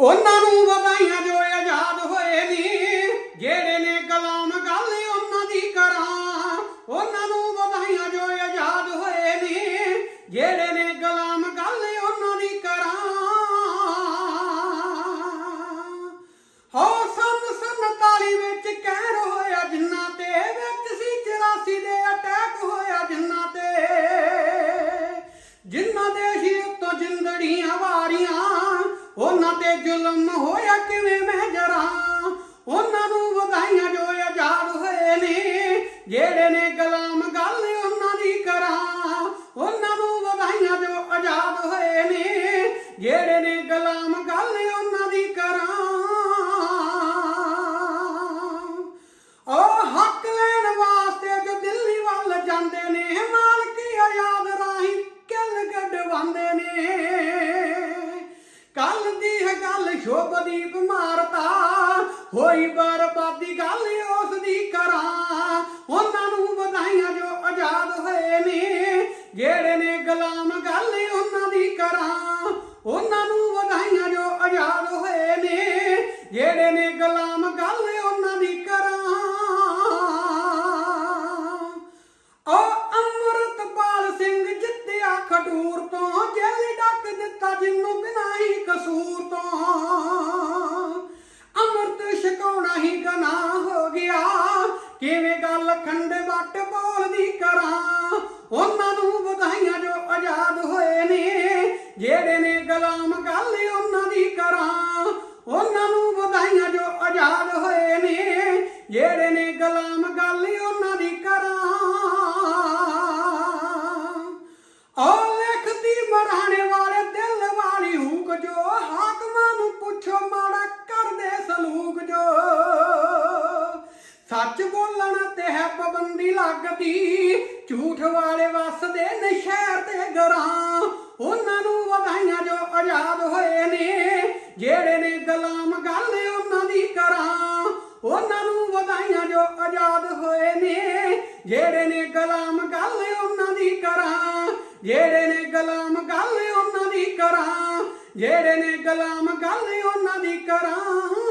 ਉਹਨਾਂ ਨੂੰ ਵਧਾਈਆਂ ਜੋ ਆਜ਼ਾਦ ਹੋਏ ਨੀ। ਤੇ ਜ਼ੁਲਮ ਹੋਇਆ ਕਿਵੇਂ ਮੈਂ ਜਰਾਂ? ਉਹਨਾਂ ਨੂੰ ਵਧਾਈਆਂ ਜੋ ਆਜ਼ਾਦ ਹੋਏ ਨੇ, ਜਿਹੜੇ ਨੇ ਗੁਲਾਮ ਗੱਲ ਉਹਨਾਂ ਦੀ ਕਰਾਂ। ਉਹਨਾਂ ਨੂੰ ਵਧਾਈਆਂ ਜੋ ਆਜ਼ਾਦ ਹੋਏ ਨੇ, ਜਿਹੜੇ ਨੇ ਗੁਲਾਮ ਗੱਲ ਉਹਨਾਂ ਦੀ ਕਰਾਂ। ਸ਼ੋਭਦੀਪ ਮਾਰਤਾ, ਹੋਈ ਬਰਬਾਦੀ ਗੱਲ ਉਸ ਦੀ ਕਰਾਂ। ਉਹਨਾਂ ਨੂੰ ਵਧਾਈਆਂ ਜੋ ਆਜ਼ਾਦ ਹੋਏ ਨੇ, ਜਿਹੜੇ ਨੇ ਗੁਲਾਮ ਗੱਲ ਉਹਨਾਂ ਦੀ ਕਰਾਂ। ਉਹਨਾਂ ਨੂੰ ਵਧਾਈਆਂ ਜੋ ਆਜ਼ਾਦ ਹੋਏ ਨੇ, ਜਿਹੜੇ ਨੇ ਗੁਲਾਮ ਗੱਲ ਉਹਨਾਂ ਦੀ ਕਰਾਂ। ਉਹ ਅੰਮ੍ਰਿਤਪਾਲ ਸਿੰਘ ਜਿੱਤਿਆ ਖਡੂਰ ਤੋਂ, ਜੇਲ੍ਹ ਡੱਕ ਦਿੱਤਾ ਜਿੰਨੂੰ ਕਸੂਰ ਤੋਂ ਅੰਮ੍ਰਿਤ ਛਕਾਉਣਾ ਹੀ ਗਨਾਹ ਹੋ ਗਿਆ। ਕਿਵੇਂ ਗੱਲ ਖੰਡੇ ਵੱਟ ਬੋਲਦੀ ਕਰਾਂ। ਉਹਨਾਂ ਨੂੰ ਵਧਾਈਆਂ ਜੋ ਆਜ਼ਾਦ ਹੋਏ ਨੇ, ਜਿਹੜੇ ਨੇ ਗੁਲਾਮ ਗੱਲ ਉਹਨਾਂ ਦੀ ਕਰਾਂ। ਉਹਨਾਂ ਨੂੰ ਵਧਾਈਆਂ ਜੋ ਆਜ਼ਾਦ ਹੋਏ ਨੇ, ਜਿਹੜੇ ਨੇ ਗੁਲਾਮ ਪਾਬੰਦੀ ਲੱਗਦੀ। ਝੂਠ ਵਾਲੇ ਵਸਦੇ ਨੇ ਸ਼ਹਿਰ ਤੇ ਗਰਾਂ। ਉਹਨਾਂ ਨੂੰ ਵਧਾਈਆਂ ਜੋ ਆਜ਼ਾਦ ਹੋਏ ਨੇ। ਜਿਹੜੇ ਨੇ ਗੁਲਾਮ ਗੱਲ ਉਹਨਾਂ ਦੀ ਕਰਾਂ। ਉਹਨਾਂ ਨੂੰ ਵਧਾਈਆਂ ਜੋ ਆਜ਼ਾਦ ਹੋਏ ਨੇ। ਜਿਹੜੇ ਨੇ ਗੁਲਾਮ ਗੱਲ ਉਹਨਾਂ ਦੀ ਕਰਾਂ। ਜਿਹੜੇ ਨੇ ਗੁਲਾਮ ਗੱਲ ਉਹਨਾਂ ਦੀ ਕਰਾਂ। ਜਿਹੜੇ ਨੇ ਗੁਲਾਮ ਗੱਲ ਉਹਨਾਂ ਦੀ ਕਰਾਂ।